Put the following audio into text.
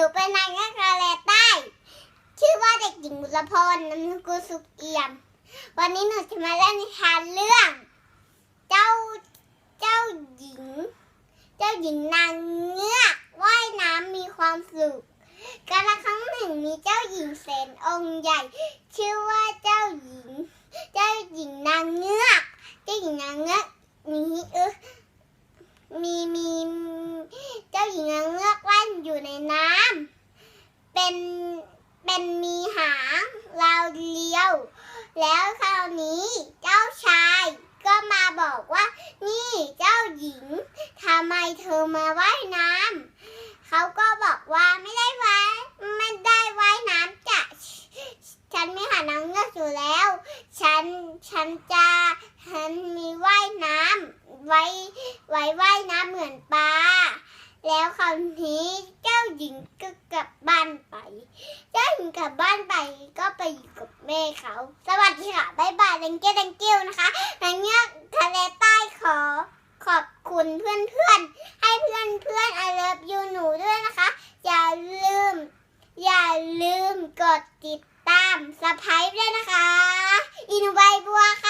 หนูเป็นนางยักษ์ทะเลใต้ ชื่อว่าเด็กหญิงบุรพรนามสกุลสุขเอี่ยม วันนี้หนูจะมาเล่นนิทานเรื่อง เจ้าเจ้าหญิง เจ้าหญิงนางเงือกว่ายน้ำมีความสุขกาลครั้งหนึ่งมีเจ้าหญิงแสนองค์ใหญ่ ชื่อว่าเจ้าหญิง เจ้าหญิงนางเงือก เจ้าหญิงนางเงือกมีเออมีมีเจ้าหญิงนางเงือกว่ายอยู่ในน้ำ เป็นเป็นมีหางเราเลี้ยว แล้วคราวนี้เจ้าชายก็มาบอกว่า นี่เจ้าหญิงทำไมเธอมาว่ายน้ำเขาก็บอกว่าไม่ได้ว่ายไม่ได้ว่ายน้ำจ้ะฉันไม่หานางเงือกอยู่แล้ว ฉันฉันจะฉันมีว่ายน้ำไว้ไว้ว่ายน้ำเหมือนปลาแล้วคราวนี้เจ้าหญิงก็กลับบ้านไป เจ้าหญิงกลับบ้านไปก็ไปอยู่กับแม่เขา สวัสดีค่ะ บ๊ายบาย thank you thank you นะคะนางเงือกทะเลใต้ขอขอบคุณเพื่อนเพื่อนๆให้เพื่อนเพื่อนไอเลิฟยูหนูด้วยนะคะ อย่าลืม อย่าลืมกดติดตามสไครป์ด้วยนะคะ อินใบบัวค่ะ